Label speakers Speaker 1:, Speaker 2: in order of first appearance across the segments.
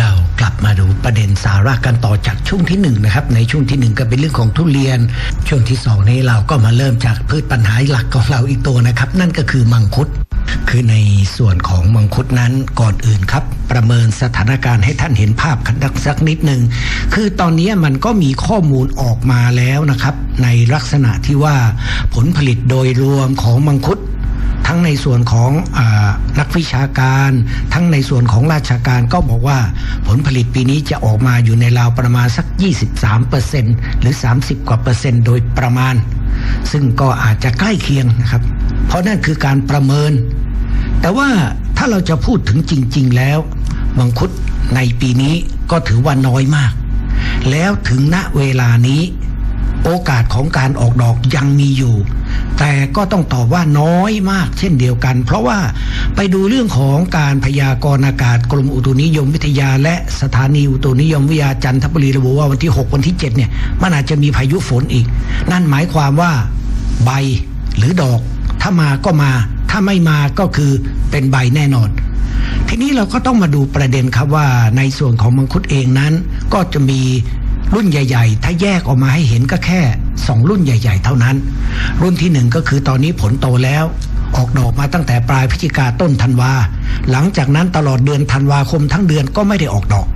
Speaker 1: เรากลับมาดูประเด็นสาระกันต่อจากช่วงที่หนึ่งนะครับในช่วงที่หนึ่งก็เป็นเรื่องของทุเรียน ช่วงที่สองนี้เราก็มาเริ่มจากพืชปัญหาหลักของเราอีกตัวนะครับ นั่นก็คือมังคุด คือในส่วนของมังคุดนั้นก่อนอื่นครับ ประเมินสถานการณ์ให้ท่านเห็นภาพกันสักนิดหนึ่งคือตอนนี้มันก็มีข้อมูลออกมาแล้วนะครับ ในลักษณะที่ว่าผลผลิตโดยรวมของมังคุด ทั้งในส่วนของอนักวิชาการ ทั้งในส่วนของราชการก็บอกว่าผลผลิตปีนี้จะออกมาอยู่ในราวประมาณสัก 23%หรือ 30 กว่าเปอร์เซ็นต์โดยประมาณ ซึ่งก็อาจจะใกล้เคียงนะครับ เพราะนั่นคือการประเมิน แต่ว่าถ้าเราจะพูดถึงจริง ๆ แล้วมังคุดในปีนี้ก็ถือว่าน้อยมาก แล้วถึงณเวลานี้ โอกาสของการออกดอกยังมีอยู่ แต่ก็ต้องตอบว่าน้อยมากเช่นเดียวกัน เพราะว่าไปดูเรื่องของการพยากรณ์อากาศกรมอุตุนิยมวิทยา และสถานีอุตุนิยมวิทยาจันทบุรีระบุว่าวันที่ 6 วันที่ 7 เนี่ย มันอาจจะมีพายุฝนอีก นั่นหมายความว่าใบหรือดอก ถ้ามาก็มา ถ้าไม่มาก็คือเป็นใบแน่นอน ทีนี้เราก็ต้องมาดูประเด็นครับว่าในส่วนของมังคุดเองนั้น ก็จะมีรุ่นใหญ่ ๆ ถ้าแยกออกมาให้เห็นก็แค่ 2รุ่นใหญ่ ๆ เท่านั้น รุ่นที่หนึ่งก็คือตอนนี้ผลโตแล้ว ออกดอกมาตั้งแต่ปลายพฤศจิกาต้นธันวา หลังจากนั้นตลอดเดือนธันวาคมทั้งเดือนก็ไม่ได้ออกดอก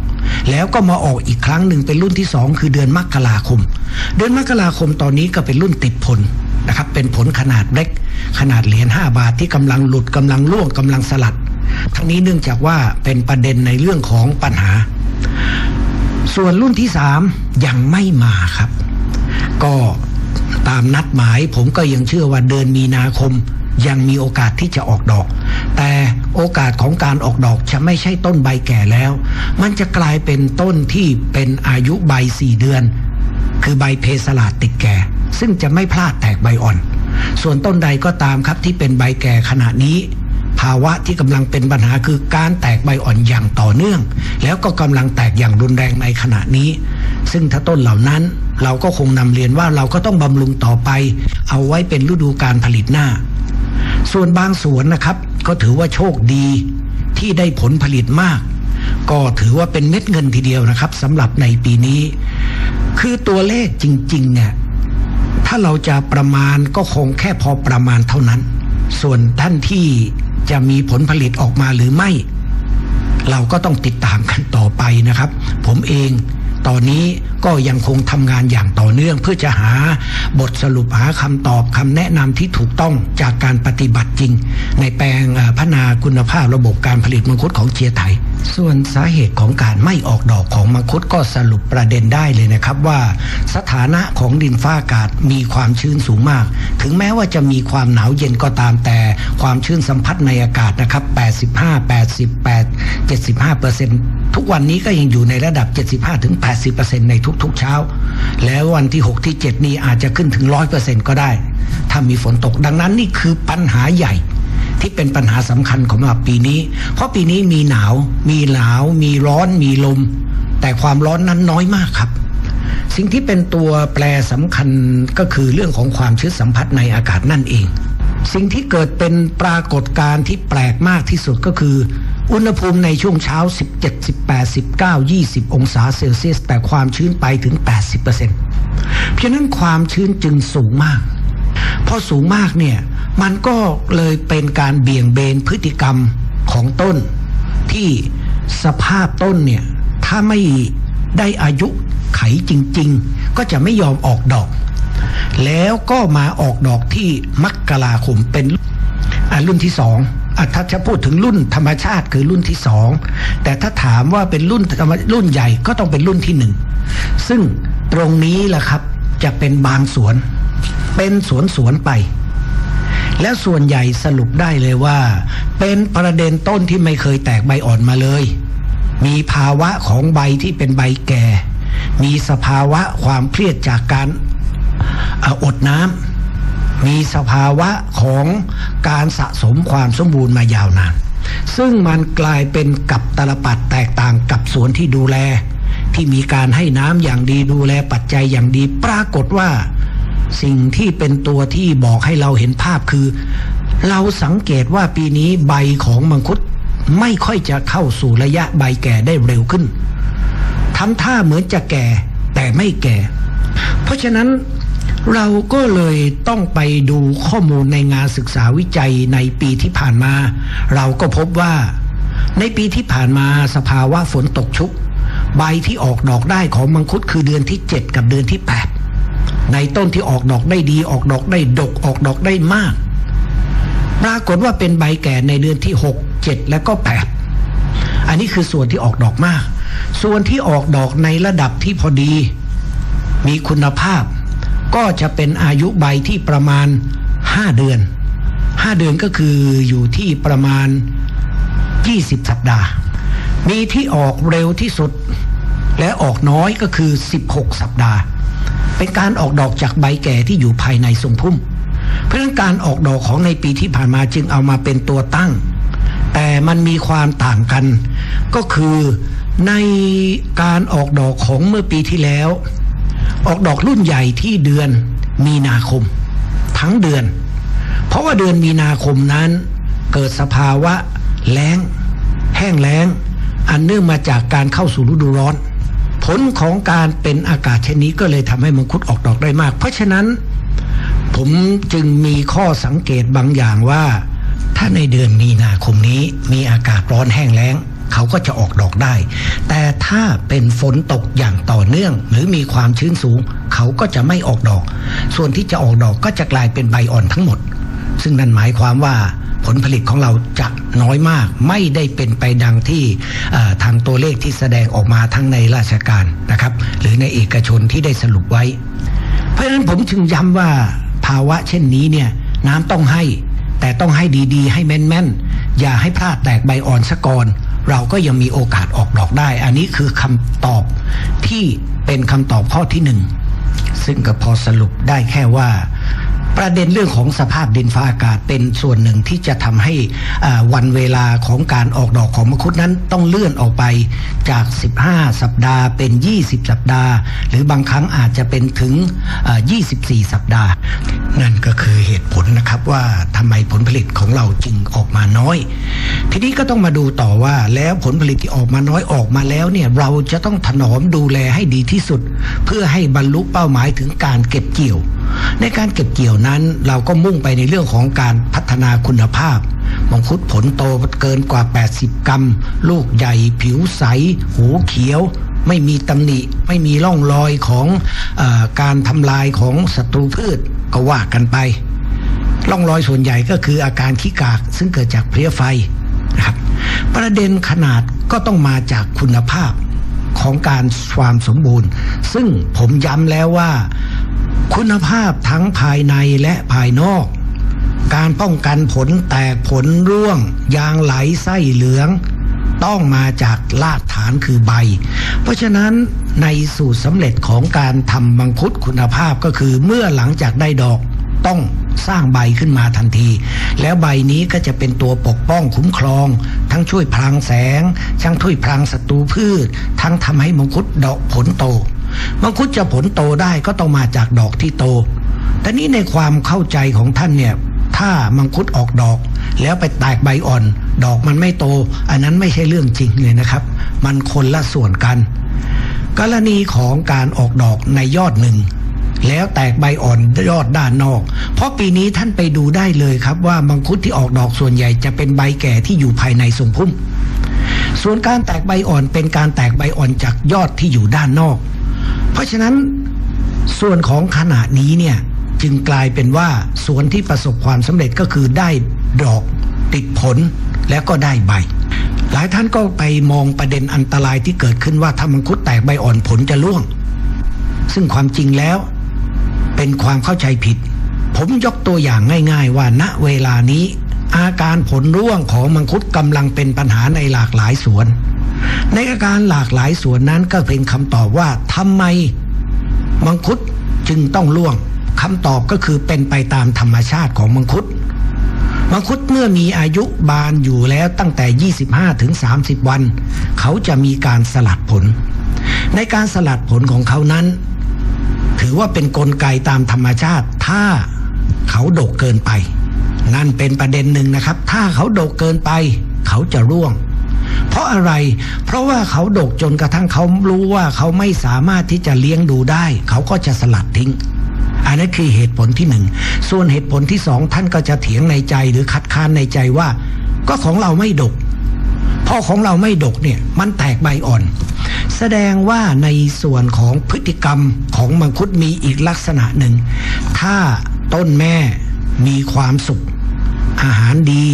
Speaker 1: แล้วก็มาออกอีกครั้งหนึ่งเป็นรุ่นที่2คือเดือนมกราคม เดือนมกราคมตอนนี้ก็เป็นรุ่นติดผลนะครับเป็นผลขนาดเล็ก ขนาดเหรียญ5บาทที่กำลังหลุดกำลังร่วงกำลังสลัด ทั้งนี้เนื่องจากว่าเป็นประเด็นในเรื่องของปัญหา ส่วนรุ่นที่สามยังไม่มาครับ ก็ตามนัดหมายผมก็ยังเชื่อว่าเดือนมีนาคมยังมีโอกาสที่จะออกดอก แต่โอกาสของการออกดอกจะไม่ใช่ต้นใบแก่แล้ว มันจะกลายเป็นต้นที่เป็นอายุใบสี่เดือน คือใบเพสลาดติดแก่ ซึ่งจะไม่พลาดแตกใบอ่อน ส่วนต้นใดก็ตามครับที่เป็นใบแก่ขณะนี้ ภาวะที่กำลังเป็นปัญหาคือการแตกใบอ่อนอย่างต่อเนื่อง แล้วก็กำลังแตกอย่างรุนแรงในขณะนี้ ซึ่งถ้าต้นเหล่านั้นเราก็คงนำเรียนว่าเราก็ต้องบำรุงต่อไป เอาไว้เป็นฤดูการผลิตหน้า ส่วนบางสวนนะครับ ก็ถือว่าโชคดีที่ได้ผลผลิตมาก ก็ถือว่าเป็นเม็ดเงินทีเดียวนะครับสำหรับในปีนี้ คือตัวเลขจริงๆเนี่ยถ้าเราจะประมาณก็คงแค่พอประมาณเท่านั้น ส่วนท่านที่ จะมีผลผลิตออกมาหรือไม่ เราก็ต้องติดตามกันต่อไปนะครับ ผมเองตอนนี้ก็ยังคงทำงานอย่างต่อเนื่อง เพื่อจะหาบทสรุปหาคำตอบคำแนะนำที่ถูกต้องจากการปฏิบัติจริง ในแปลงพัฒนาคุณภาพระบบการผลิตมังคุดของเชียร์ไทย ส่วนสาเหตุของการไม่ออกดอกของมังคุดก็สรุปประเด็นได้เลยนะครับว่า สถานะของดินฟ้าอากาศมีความชื้นสูงมาก ถึงแม้ว่าจะมีความหนาวเย็นก็ตามแต่ความชื้นสัมผัสในอากาศนะครับ 85 88 75เปอร์เซ็นต์ทุกวันนี้ก็ยังอยู่ในระดับ 75ถึง80เปอร์เซ็นต์ในทุกๆเช้า แล้ววันที่ 6 ที่ 7 นี้อาจจะขึ้นถึง 100เปอร์เซ็นต์ก็ได้ ถ้ามีฝนตกดังนั้นนี่คือปัญหาใหญ่ ที่เป็นปัญหาสำคัญของปีนี้ เพราะปีนี้มีหนาว มีหนาว มีร้อน มีลม แต่ความร้อนนั้นน้อยมากครับ สิ่งที่เป็นตัวแปรสำคัญก็คือเรื่องของความชื้นสัมผัสในอากาศนั่นเอง สิ่งที่เกิดเป็นปรากฏการณ์ที่แปลกมากที่สุดก็คือ อุณหภูมิในช่วงเช้า 17 18 19 20 องศาเซลเซียส แต่ความชื้นไปถึง 80%เพราะฉะนั้นความชื้นจึงสูงมากพอสูงมากเนี่ย มันก็เลยเป็นการเบี่ยงเบนพฤติกรรมของต้น ที่สภาพต้นเนี่ยถ้าไม่ได้อายุไขจริง ๆ ก็จะไม่ยอมออกดอก แล้วก็มาออกดอกที่มกกราคมเป็นรุ่นที่สองอะถ้าจะพูดถึงรุ่นธรรมชาติคือรุ่นที่สองแต่ถ้าถามว่าเป็นรุ่นธรรมรุ่นใหญ่ก็ต้องเป็นรุ่นที่หนึ่งซึ่งตรงนี้แหละครับจะเป็นบางสวน เป็นสวนสวนไป แล้วส่วนใหญ่สรุปได้เลยว่า เป็นประเด็นต้นที่ไม่เคยแตกใบอ่อนมาเลย มีภาวะของใบที่เป็นใบแก่ มีสภาวะความเครียดจากการเอ่ออดน้ำมีสภาวะของการสะสมความสมบูรณ์มายาวนาน ซึ่งมันกลายเป็นกับตลปัดแตกต่างกับสวนที่ดูแล ที่มีการให้น้ำอย่างดีดูแลปัจจัยอย่างดีปรากฏว่า สิ่งที่เป็นตัวที่บอกให้เราเห็นภาพคือ เราสังเกตว่าปีนี้ใบของมังคุดไม่ค่อยจะเข้าสู่ระยะใบแก่ได้เร็วขึ้นทำท่าเหมือนจะแก่แต่ไม่แก่ เพราะฉะนั้นเราก็เลยต้องไปดูข้อมูลในงานศึกษาวิจัยในปีที่ผ่านมา เราก็พบว่า ในปีที่ผ่านมาสภาวะฝนตกชุก ใบที่ออกดอกได้ของมังคุดคือเดือนที่ 7 กับเดือนที่ 8 ในต้นที่ออกดอกได้ดี ออกดอกได้ดกออกดอกได้มาก ปรากฏว่าเป็นใบแก่ในเดือนที่ 6 7 และก็ 8 อันนี้คือส่วนที่ออกดอกมาก ส่วนที่ออกดอกในระดับที่พอดี มีคุณภาพ ก็จะเป็นอายุใบที่ประมาณ 5 เดือน 5 เดือนก็คืออยู่ที่ประมาณ 20 สัปดาห์ มีที่ออกเร็วที่สุด และออกน้อยก็คือ 16 สัปดาห์ เป็นการออกดอกจากใบแก่ที่อยู่ภายในทรงพุ่ม เพราะฉะนั้นการออกดอกของในปีที่ผ่านมาจึงเอามาเป็นตัวตั้ง แต่มันมีความต่างกัน ก็คือในการออกดอกของเมื่อปีที่แล้ว ออกดอกรุ่นใหญ่ที่เดือนมีนาคม ทั้งเดือน เพราะว่าเดือนมีนาคมนั้นเกิดสภาวะแล้ง แห้งแล้ง อันเนื่องมาจากการเข้าสู่ฤดูร้อน ผลของการเป็นอากาศเช่นนี้ก็เลยทำให้มังคุดออกดอกได้มาก เพราะฉะนั้น ผมจึงมีข้อสังเกตบางอย่างว่า ถ้าในเดือนมีนาคมนี้มีอากาศร้อนแห้งแล้งเขาก็จะออกดอกได้ แต่ถ้าเป็นฝนตกอย่างต่อเนื่อง หรือมีความชื้นสูง เขาก็จะไม่ออกดอก ส่วนที่จะออกดอกก็จะกลายเป็นใบอ่อนทั้งหมด ซึ่งนั่นหมายความว่า ผลผลิตของเราจะน้อยมาก ไม่ได้เป็นไปดังที่ทางตัวเลขที่แสดงออกมาทั้งในราชการนะครับ หรือในเอกชนที่ได้สรุปไว้ เพราะฉะนั้นผมจึงย้ำว่าภาวะเช่นนี้เนี่ยน้ำต้องให้ แต่ต้องให้ดีๆ ให้แม่นๆ อย่าให้พลาดแตกใบอ่อนซะก่อนเราก็ยังมีโอกาสออกดอกได้ อันนี้คือคำตอบที่เป็นคำตอบข้อที่หนึ่งซึ่งก็พอสรุปได้แค่ว่า ประเด็นเรื่องของสภาพดินฟ้าอากาศเป็นส่วนหนึ่งที่จะทำให้วันเวลาของการออกดอกของมังคุดนั้นต้องเลื่อนออกไปจาก 15 สัปดาห์เป็น 20 สัปดาห์ หรือบางครั้งอาจจะเป็นถึง 24 สัปดาห์ นะครับว่าทำไมผลผลิตของเราจึงออกมาน้อย ทีนี้ก็ต้องมาดูต่อว่าแล้วผลผลิตที่ออกมาน้อยออกมาแล้วเนี่ยเราจะต้องถนอมดูแลให้ดีที่สุด เพื่อให้บรรลุเป้าหมายถึงการเก็บเกี่ยว ในการเก็บเกี่ยวนั้น เราก็มุ่งไปในเรื่องของการพัฒนาคุณภาพมังคุดผลโตเกินกว่า 80 กรัม ลูกใหญ่ผิวใส หูเขียว ไม่มีตำหนิ ไม่มีร่องรอยของอการทำลายของศัตรูพืชก็ว่ากันไป ร่องรอยส่วนใหญ่ก็คืออาการขี้กาก ซึ่งเกิดจากเพลี้ยไฟนะครับประเด็นขนาดก็ต้องมาจากคุณภาพของการความสมบูรณ์ ซึ่งผมย้ำแล้วว่า คุณภาพทั้งภายในและภายนอก การป้องกันผลแตกผลร่วง ยางไหลไส้เหลือง ต้องมาจากรากฐานคือใบ เพราะฉะนั้นในสูตรสำเร็จของการทำมังคุดคุณภาพก็คือเมื่อหลังจากได้ดอกต้อง สร้างใบขึ้นมาทันที แล้วใบนี้ก็จะเป็นตัวปกป้องคุ้มครอง ทั้งช่วยพรางแสง ทั้งช่วยพรางศัตรูพืช ทั้งทำให้มังคุดดอกผลโต มังคุดจะผลโตได้ก็ต้องมาจากดอกที่โตแต่นี้ในความเข้าใจของท่านเนี่ยถ้ามังคุดออกดอก แล้วไปแตกใบอ่อน ดอกมันไม่โต อันนั้นไม่ใช่เรื่องจริงเลยนะครับ มันคนละส่วนกัน กรณีของการออกดอกในยอดหนึ่ง แล้วแตกใบอ่อนยอดด้านนอก เพราะปีนี้ท่านไปดูได้เลยครับว่ามังคุดที่ออกดอกส่วนใหญ่จะเป็นใบแก่ที่อยู่ภายในทรงพุ่ม ส่วนการแตกใบอ่อนเป็นการแตกใบอ่อนจากยอดที่อยู่ด้านนอก เพราะฉะนั้นส่วนของขณะนี้เนี่ยจึงกลายเป็นว่าสวนที่ประสบความสำเร็จก็คือได้ดอกติดผลแล้วก็ได้ใบ หลายท่านก็ไปมองประเด็นอันตรายที่เกิดขึ้นว่าถ้ามังคุดแตกใบอ่อนผลจะร่วง ซึ่งความจริงแล้ว เป็นความเข้าใจผิด ผมยกตัวอย่างง่าย ๆ ว่าณเวลานี้ อาการผลร่วงของมังคุดกำลังเป็นปัญหาในหลากหลายสวน ในอาการหลากหลายสวนนั้นก็เป็นคำตอบว่าทำไมมังคุดจึงต้องร่วงคำตอบก็คือเป็นไปตามธรรมชาติของมังคุดมังคุดเมื่อมีอายุบานอยู่แล้วตั้งแต่ 25ถึง30 วัน เขาจะมีการสลัดผล ในการสลัดผลของเขานั้น ถือว่าเป็นนกลไกตามธรรมชาติ ถ้าเขาโดกเกินไป นั่นเป็นประเด็นหนึ่งนะครับ ถ้าเขาโดกเกินไป เขาจะร่วง เพราะอะไร เพราะว่าเขาโดกจนกระทั่งเขารู้ว่าเขาไม่สามารถที่จะเลี้ยงดูได้ เขาก็จะสลัดทิ้งอันนั้นคือเหตุผลที่หนึ่ง ส่วนเหตุผลที่สองท่านก็จะเถียงในใจหรือคัดค้านในใจว่า ก็ของเราไม่ดก พอของเราไม่ดกเนี่ยมันแตกใบอ่อน แสดงว่าในส่วนของพฤติกรรมของมังคุดมีอีกลักษณะหนึ่ง ถ้าต้นแม่มีความสุข อาหารดี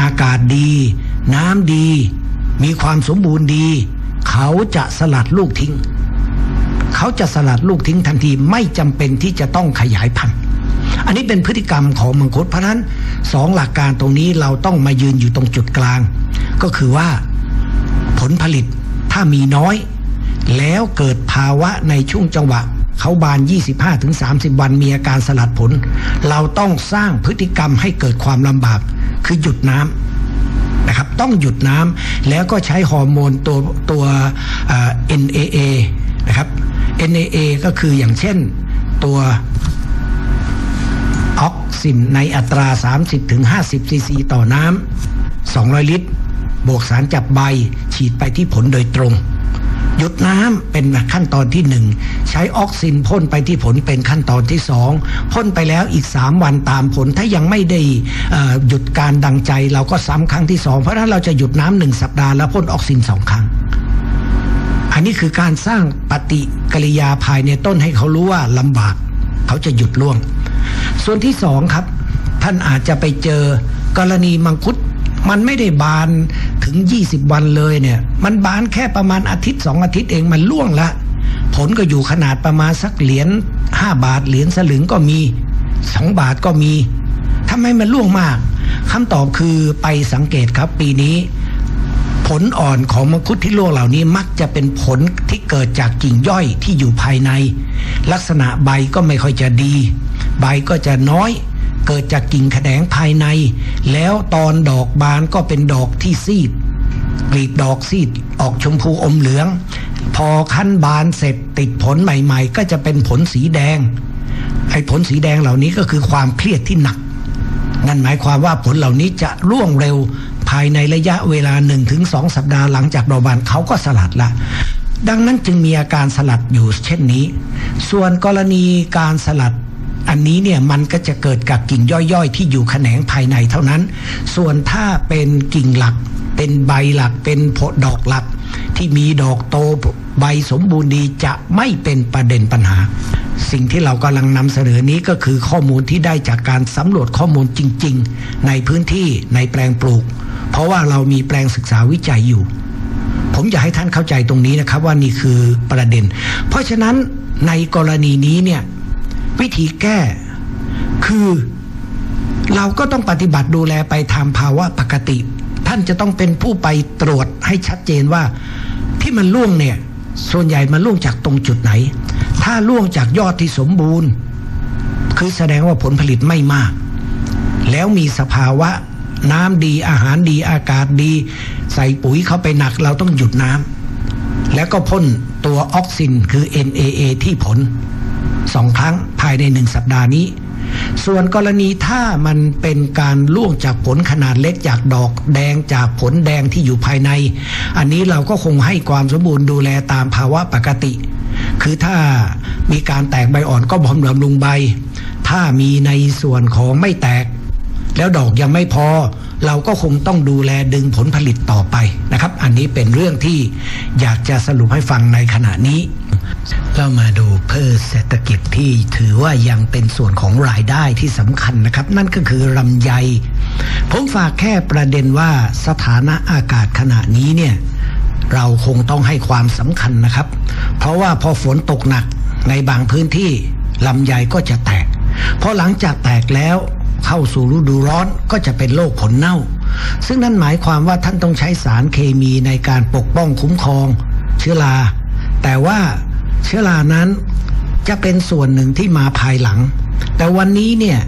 Speaker 1: อากาศดี น้ำดี มีความสมบูรณ์ดี เขาจะสลัดลูกทิ้ง เขาจะสลัดลูกทิ้งทันทีไม่จำเป็นที่จะต้องขยายพันธุ์อันนี้เป็นพฤติกรรมของมังคุดเพราะฉะนั้นสองหลักการตรงนี้เราต้องมายืนอยู่ตรงจุดกลาง ก็คือว่าผลผลิตถ้ามีน้อย แล้วเกิดภาวะในช่วงจังหวะเขาบาน 25-30 วันมีอาการสลัดผล เราต้องสร้างพฤติกรรมให้เกิดความลำบาก คือหยุดน้ำนะครับ ต้องหยุดน้ำแล้วก็ใช้ฮอร์โมนตัวตัว NAA นะครับ NAA ก็คืออย่างเช่นตัวออกซินในอัตรา 30-50 ซีซีต่อน้ำ200 ลิตร บวกสารจับใบ ฉีดไปที่ผลโดยตรง หยุดน้ำเป็นขั้นตอนที่หนึ่งใช้ออกซินพ่นไปที่ผลเป็นขั้นตอนที่สองพ่นไปแล้วอีกสามวันตามผลถ้ายังไม่ได้หยุดการดังใจเราก็ซ้ำครั้งที่สองเพราะฉะนั้นเราจะหยุดน้ำหนึ่งสัปดาห์แล้วพ่นออกซินสองครั้งอันนี้คือการสร้างปฏิกิริยาภายในต้นให้เขารู้ว่าลำบาก เขาจะหยุดร่วง ส่วนที่สองครับ ท่านอาจจะไปเจอกรณีมังคุด มันไม่ได้บานถึง 20 วันเลยเนี่ย มันบานแค่ประมาณอาทิตย์สองอาทิตย์เองมันล่วงละ ผลก็อยู่ขนาดประมาณสักเหรียญ5บาทเหรียญสลึงก็มี 2 บาทก็มีทำไมมันล่วงมากคำตอบคือไปสังเกตครับปีนี้ ผลอ่อนของมังคุดที่ร่วงเหล่านี้มักจะเป็นผลที่เกิดจากกิ่งย่อยที่อยู่ภายใน ลักษณะใบก็ไม่ค่อยจะดี ใบก็จะน้อย เกิดจากกิ่งแขนงภายใน แล้วตอนดอกบานก็เป็นดอกที่ซีดกลีบดอกซีดออกชมพูอมเหลือง พอขั้นบานเสร็จติดผลใหม่ ๆ ก็จะเป็นผลสีแดงไอ้ผลสีแดงเหล่านี้ก็คือความเครียดที่หนัก นั่นหมายความว่าผลเหล่านี้จะร่วงเร็วภายในระยะเวลา 1-2 สัปดาห์หลังจากดอกบานเขาก็สลัดละดังนั้นจึงมีอาการสลัดอยู่เช่นนี้ ส่วนกรณีการสลัด อันนี้เนี่ยมันก็จะเกิดกับกิ่งย่อยๆ ที่อยู่แขนงภายในเท่านั้น ส่วนถ้าเป็นกิ่งหลัก เป็นใบหลักเป็นผลดอกหลัก ที่มีดอกโตใบสมบูรณ์ดีจะไม่เป็นประเด็นปัญหา สิ่งที่เรากำลังนำเสนอนี้ก็คือข้อมูลที่ได้จากการสำรวจข้อมูลจริง ๆ ในพื้นที่ในแปลงปลูก เพราะว่าเรามีแปลงศึกษาวิจัยอยู่ ผมอยากให้ท่านเข้าใจตรงนี้นะครับว่านี่คือประเด็น เพราะฉะนั้นในกรณีนี้เนี่ย วิธีแก้ คือเราก็ต้องปฏิบัติดูแลไปตามภาวะปกติ ท่านจะต้องเป็นผู้ไปตรวจให้ชัดเจนว่า ที่มันล่วงเนี่ย ส่วนใหญ่มันล่วงจากตรงจุดไหน ถ้าล่วงจากยอดที่สมบูรณ์ คือแสดงว่าผลผลิตไม่มาก แล้วมีสภาวะน้ำดีอาหารดีอากาศดี ใส่ปุ๋ยเข้าไปหนักเราต้องหยุดน้ำแล้วก็พ่นตัวออกซินคือ NAA ที่ผล สองครั้งภายในหนึ่งสัปดาห์นี้ ส่วนกรณีถ้ามันเป็นการล่วงจากผลขนาดเล็กจากดอกแดงจากผลแดงที่อยู่ภายใน อันนี้เราก็คงให้ความสมบูรณ์ดูแลตามภาวะปกติ คือถ้ามีการแตกใบอ่อนก็บำรุงใบ ถ้ามีในส่วนของไม่แตก แล้วดอกยังไม่พอเราก็คงต้องดูแลดึงผลผลิตต่อไปนะครับ อันนี้เป็นเรื่องที่อยากจะสรุปให้ฟังในขณะนี้ เรามาดูพืชเศรษฐกิจที่ถือว่ายังเป็นส่วนของรายได้ที่สำคัญนะครับ นั่นก็คือลำไย ผมฝากแค่ประเด็นว่าสถานะอากาศขณะนี้เนี่ยเราคงต้องให้ความสำคัญนะครับ เพราะว่าพอฝนตกหนักในบางพื้นที่ลำไยก็จะแตกพอหลังจากแตกแล้วเข้าสู่ฤดูร้อนก็จะเป็นโรคผลเน่า ซึ่งนั่นหมายความว่าท่านต้องใช้สารเคมีในการปกป้องคุ้มครอง เชื้อรา แต่ว่า เชื้อรานั้นจะเป็นส่วนหนึ่งที่มาภายหลัง แต่วันนี้เนี่ย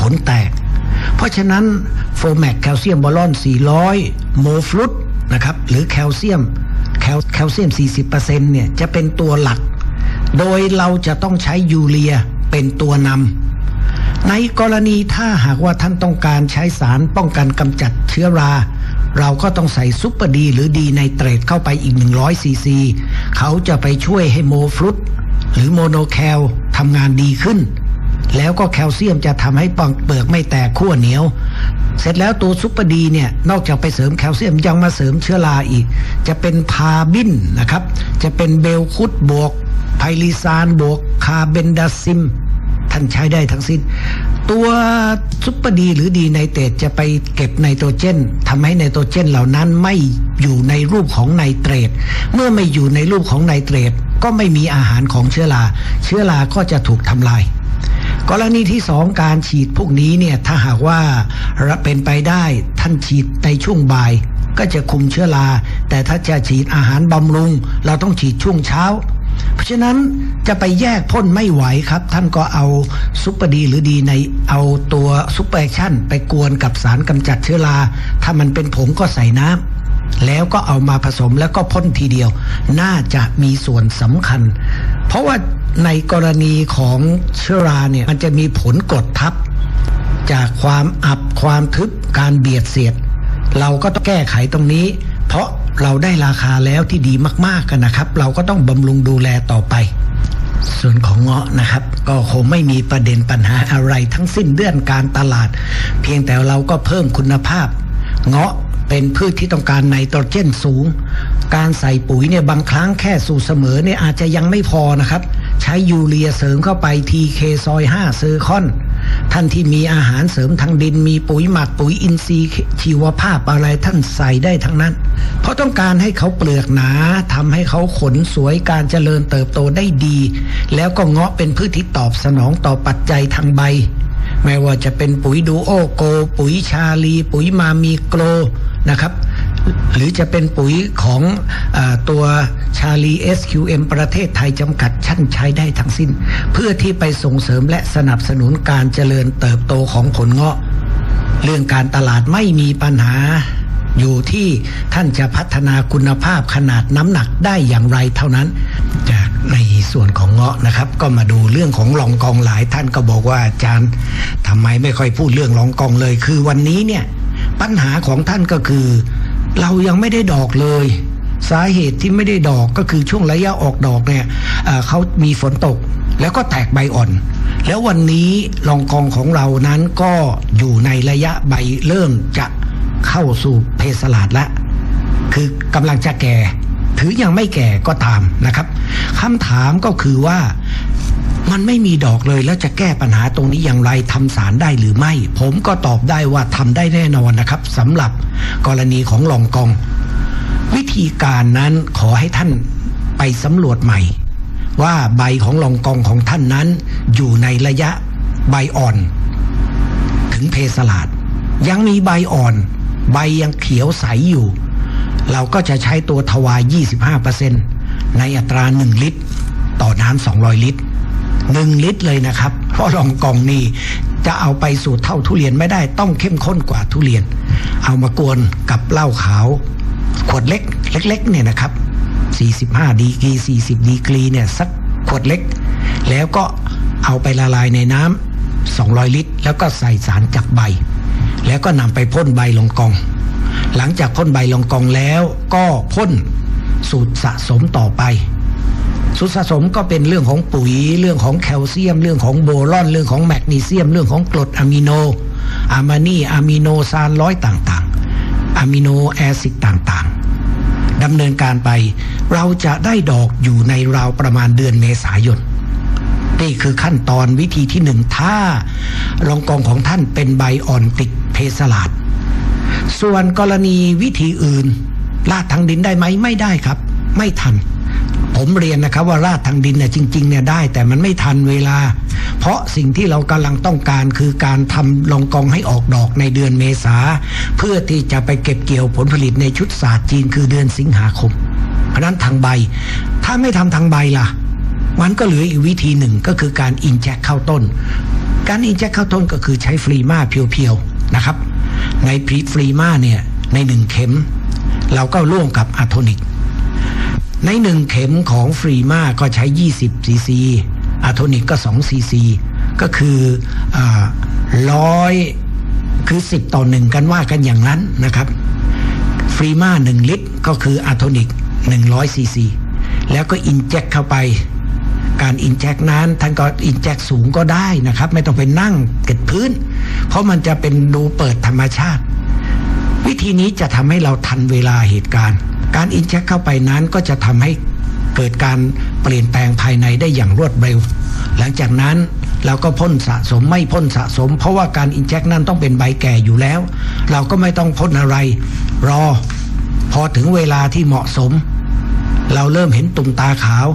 Speaker 1: ผลแตก เพราะฉะนั้นโฟแมกแคลเซียมบอลอน 400 โมฟลุตนะครับหรือแคลเซียมแคลเซียม 40%เนี่ยจะเป็นตัวหลัก โดยเราจะต้องใช้ยูเรียเป็นตัวนำในกรณีถ้าหากว่าท่านต้องการใช้สารป้องกันกำจัดเชื้อรา เราก็ต้องใส่ซุปเปอร์ดีหรือดีไนเตรตเข้าไปอีก 100ซีซีเขาจะไปช่วยให้โมฟรุตหรือโมโนแคลทำงานดีขึ้น แล้วก็แคลเซียมจะทำให้ปองเปลือกไม่แตกขั้วเหนียว เสร็จแล้วตัวซุปเปอร์ดีเนี่ย นอกจากไปเสริมแคลเซียมยังมาเสริมเชื้อราอีก จะเป็นพาบินนะครับ จะเป็นเบลคุดบวกไพลิซานบวกคาเบนดาซิมท่านใช้ได้ทั้งสิ้น ตัวซุปเปอร์ดีหรือดีไนเตรตจะไปเก็บไนโตรเจนทำให้ไนโตรเจนเหล่านั้นไม่อยู่ในรูปของไนเตรตเมื่อไม่อยู่ในรูปของไนเตรตก็ไม่มีอาหารของเชื้อราเชื้อราก็จะถูกทำลายกรณีที่สองการฉีดพวกนี้เนี่ยถ้าหากว่าเป็นไปได้ท่านฉีดในช่วงบ่าย ก็จะคุมเชื้อราแต่ถ้าจะฉีดอาหารบำรุง เราต้องฉีดช่วงเช้า เพราะฉะนั้นจะไปแยกพ่นไม่ไหวครับ ท่านก็เอาซุปเปอร์ดีหรือดีในเอาตัวซุปเปอร์แอคชั่น ไปกวนกับสารกำจัดเชื้อราถ้ามันเป็นผงก็ใส่น้ำแล้วก็เอามาผสมแล้วก็พ่นทีเดียว น่าจะมีส่วนสำคัญ เพราะว่าในกรณีของเชื้อราเนี่ยมันจะมีผลกดทับ จากความอับความทึบการเบียดเสียด เราก็ต้องแก้ไขตรงนี้ เพราะ เราได้ราคาแล้วที่ดีมากๆกันนะครับ เราก็ต้องบำรุงดูแลต่อไป ส่วนของเงาะนะครับ ก็คงไม่มีประเด็นปัญหาอะไรทั้งสิ้นเรื่องการตลาด เพียงแต่เราก็เพิ่มคุณภาพ เงาะเป็นพืชที่ต้องการไนโตรเจนสูง การใส่ปุ๋ยเนี่ยบางครั้งแค่สูตรเสมอเนี่ยอาจจะยังไม่พอนะครับ ใช้ยูเรียเสริมเข้าไปทีเคซอย5เซอร์คอน ท่านที่มีอาหารเสริมทางดิน มีปุ๋ยหมักปุ๋ยอินทรีย์ชีวภาพอะไรท่านใส่ได้ทั้งนั้น เพราะต้องการให้เขาเปลือกหนาทำให้เขาขนสวยการเจริญเติบโตได้ดี แล้วก็เงาะเป็นพืชที่ตอบสนองต่อปัจจัยทางใบ ไม่ว่าจะเป็นปุ๋ยดูโอโก ปุ๋ยชาลี ปุ๋ยมามีโกรนะครับ หรือจะเป็นปุ๋ยของอตัวชาลี SQM ประเทศไทยจำกัดชั้นใช้ได้ทั้งสิ้น เพื่อที่ไปส่งเสริมและสนับสนุนการเจริญเติบโตของผลเงาะ เรื่องการตลาดไม่มีปัญหาอยู่ที่ท่านจะพัฒนาคุณภาพขนาดน้ำหนักได้อย่างไรเท่านั้น จากในส่วนของเงาะนะครับ ก็มาดูเรื่องของรองกองหลายท่านก็บอกว่าอาจารย์ทำไมไม่ค่อยพูดเรื่องรองกองเลย คือวันนี้เนี่ยปัญหาของท่านก็คือ เรายังไม่ได้ดอกเลย สาเหตุที่ไม่ได้ดอกก็คือช่วงระยะออกดอกเนี่ยเขามีฝนตกแล้วก็แตกใบอ่อน แล้ววันนี้รองกองของเรานั้นก็อยู่ในระยะใบเริ่มจะเข้าสู่เพศสลาดล้วคือกำลังจะแก่ ถือยังไม่แก่ก็ตามนะครับคำถามก็คือว่า มันไม่มีดอกเลยแล้วจะแก้ปัญหาตรงนี้อย่างไรทำสารได้หรือไม่ ผมก็ตอบได้ว่าทำได้แน่นอนนะครับสำหรับกรณีของลองกอง วิธีการนั้นขอให้ท่านไปสำรวจใหม่ ว่าใบของลองกองของท่านนั้น อยู่ในระยะใบอ่อน ถึงเพสลาด ยังมีใบอ่อน ใบยังเขียวใสอยู่ เราก็จะใช้ตัวทวาย 25%ในอัตรา 1 ลิตร ต่อน้ำ200 ลิตร 1ลิตรเลยนะครับ เพราะลองกองนี้จะเอาไปสู่เท่าทุเรียนไม่ได้ต้องเข้มข้นกว่าทุเรียน เอามากวนกับเหล้าขาว ขวดเล็กเล็กๆเนี่ยนะครับ 45 ดีกรี 40 ดีกรีเนี่ยสักขวดเล็ก แล้วก็เอาไปละลายในน้ำ200 ลิตร แล้วก็ใส่สารจากใบ แล้วก็นำไปพ่นใบลงกอง หลังจากพ่นใบลงกองแล้วก็พ่นสูตรสะสมต่อไป สูตรสะสมก็เป็นเรื่องของปุ๋ย เรื่องของแคลเซียม เรื่องของโบรอน เรื่องของแมกนีเซียม เรื่องของกรดอะมิโนอะมานีอะมิโนซานร้อยต่างๆอะมิโนแอซิดต่างๆดำเนินการไป เราจะได้ดอกอยู่ในราวประมาณเดือนเมษายนนี่คือขั้นตอนวิธีที่หนึ่งถ้ารองกองของท่านเป็นใบอ่อนติดเพสลาด ส่วนกรณีวิธีอื่น ลาดทางดินได้ไหมไม่ได้ครับ ไม่ทัน ผมเรียนนะครับว่าราดทางดินเนี่ยจริงๆเนี่ยได้ แต่มันไม่ทันเวลา เพราะสิ่งที่เรากำลังต้องการคือการทำลองกองให้ออกดอกในเดือนเมษาเพื่อที่จะไปเก็บเกี่ยวผลผลิตในชุดศาสตร์จีนคือเดือนสิงหาคม เพราะนั้นทางใบ ถ้าไม่ทำทางใบล่ะ มันก็เหลืออีกวิธีหนึ่งก็คือการอินแจคเข้าต้น การอินแจคเข้าต้นก็คือใช้ฟรีมาเพียวๆนะครับ ในพรีฟรีมาเนี่ยในหนึ่งเข็ม เราก็ร่วมกับอะโทนิก ในหนึ่งเข็มของฟรีมาก็ใช้ 20ซีซีอะโทนิกก็2ซีซีก็คือร้อยคือ 10 ต่อหนึ่งกันว่ากันอย่างนั้นนะครับ ฟรีมา1ลิตรก็คืออะโทนิก100ซีซีแล้วก็อินเจคเข้าไป การอินแจกนั้นท่านก็อินแจกสูงก็ได้นะครับ ไม่ต้องไปนั่งเก็ดพื้น เพราะมันจะเป็นดูเปิดธรรมชาติ วิธีนี้จะทำให้เราทันเวลาเหตุการณ์ การอินแจกเข้าไปนั้นก็จะทำให้เกิดการเปลี่ยนแปลงภายในได้อย่างรวดเร็ว หลังจากนั้นเราก็พ่นสะสมไม่พ่นสะสม เพราะว่าการอินแจกนั้นต้องเป็นใบแก่อยู่แล้ว เราก็ไม่ต้องพ่นอะไร รอ พอถึงเวลาที่เหมาะสม เราเริ่มเห็นตุ่มตาขาว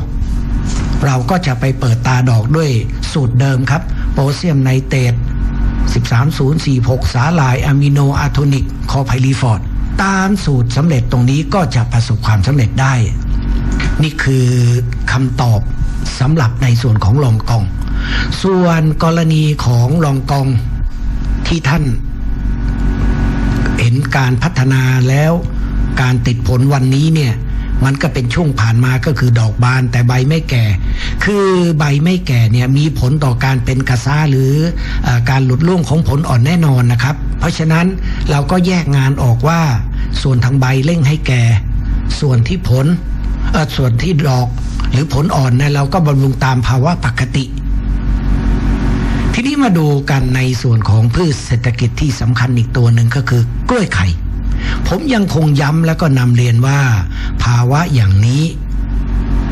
Speaker 1: เราก็จะไปเปิดตาดอกด้วยสูตรเดิมครับ โพแทสเซียมไนเตรต13046สาลายอะมิโนอะโทนิก คอไพลีฟอร์ด ตามสูตรสำเร็จตรงนี้ก็จะประสบความสำเร็จได้ นี่คือคำตอบสำหรับในส่วนของลองกอง ส่วนกรณีของลองกองที่ท่าน เห็นการพัฒนาแล้วการติดผลวันนี้เนี่ยมันก็เป็นช่วงผ่านมาก็คือดอกบานแต่ใบไม่แก่ คือใบไม่แก่เนี่ยมีผลต่อการเป็นกระซ้าหรืออการหลุดร่วงของผลอ่อนแน่นอนนะครับ เพราะฉะนั้นเราก็แยกงานออกว่า ส่วนทางใบเร่งให้แก่ ส่วนที่ผลส่วนที่ดอกหรือผลอ่อนเนี่ยเราก็บำรุงตามภาวะปกติ ทีนี้มาดูกันในส่วนของพืชเศรษฐกิจที่สำคัญอีกตัวหนึ่งก็คือกล้วยไข่ ผมยังคงย้ำแล้วก็นำเรียนว่า ภาวะอย่างนี้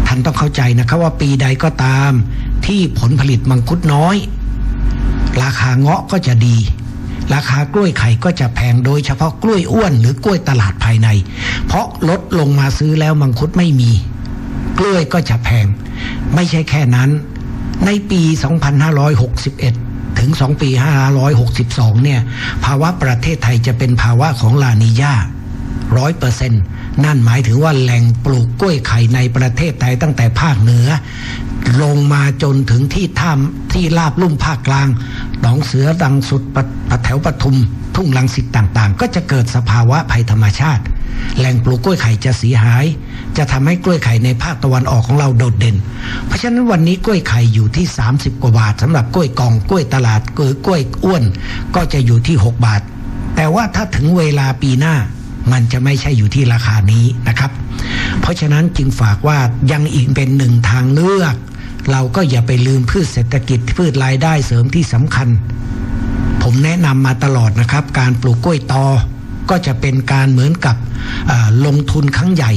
Speaker 1: ท่านต้องเข้าใจนะครับว่าปีใดก็ตาม ที่ผลผลิตมังคุดน้อย ราคาเงาะก็จะดี ราคากล้วยไข่ก็จะแพงโดยเฉพาะกล้วยอ้วนหรือกล้วยตลาดภายใน เพราะลดลงมาซื้อแล้วมังคุดไม่มี กล้วยก็จะแพง ไม่ใช่แค่นั้น ในปี 2561 ถึง 2 ปี 562 เนี่ย ภาวะประเทศไทยจะเป็นภาวะของลานิญาร้อยเปอร์เซ็นต์นั่นหมายถึงว่าแหล่งปลูกกล้วยไข่ในประเทศไทยตั้งแต่ภาคเหนือ ลงมาจนถึงที่ท่ามที่ลาบลุ่มภาคกลาง นองเสือดังสุดปะปแถวปทุม ทุ่งลังสิตต่างๆ ก็จะเกิดสภาวะภัยธรรมชาติ แหล่งปลูกกล้วยไข่จะเสียหาย จะทำให้กล้วยไข่ในภาคตะวันออกของเราโดดเด่น เพราะฉะนั้นวันนี้กล้วยไข่อยู่ที่ 30 กว่าบาทสำหรับกล้วยกองกล้วยตลาดกล้วยกล้วยอ้วน ก็จะอยู่ที่ 6 บาท แต่ว่าถ้าถึงเวลาปีหน้ามันจะไม่ใช่อยู่ที่ราคานี้นะครับ เพราะฉะนั้นจึงฝากว่ายังอีกเป็นหนึ่งทางเลือก เราก็อย่าไปลืมพืชเศรษฐกิจพืชรายได้เสริมที่สำคัญ ผมแนะนำมาตลอดนะครับ การปลูกกล้วยตอ ก็จะเป็นการเหมือนกับลงทุนครั้งใหญ่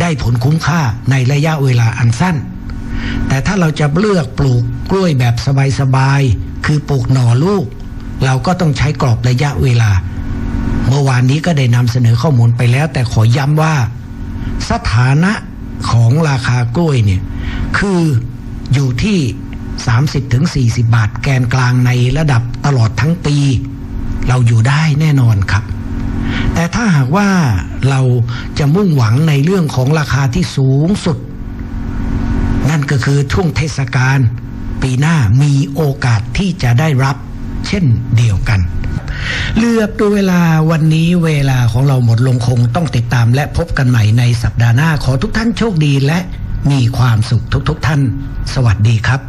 Speaker 1: ได้ผลคุ้มค่าในระยะเวลาอันสั้น แต่ถ้าเราจะเลือกปลูกกล้วยแบบสบายๆคือปลูกหน่อลูก เราก็ต้องใช้กรอบระยะเวลา เมื่อวานนี้ก็ได้นำเสนอข้อมูลไปแล้ว แต่ขอย้ำว่า สถานะของราคากล้วยเนี่ยคือ อยู่ที่ 30ถึง40 บาทแกนกลางในระดับตลอดทั้งปี เราอยู่ได้แน่นอนครับ แต่ถ้าหากว่าเราจะมุ่งหวังในเรื่องของราคาที่สูงสุด นั่นก็คือช่วงเทศกาลปีหน้ามีโอกาสที่จะได้รับเช่นเดียวกันเลือกดูเวลาวันนี้เวลาของเราหมดลงคงต้องติดตามและพบกันใหม่ในสัปดาห์หน้าขอทุกท่านโชคดีและ มีความสุขทุกๆทท่าน สวัสดีครับ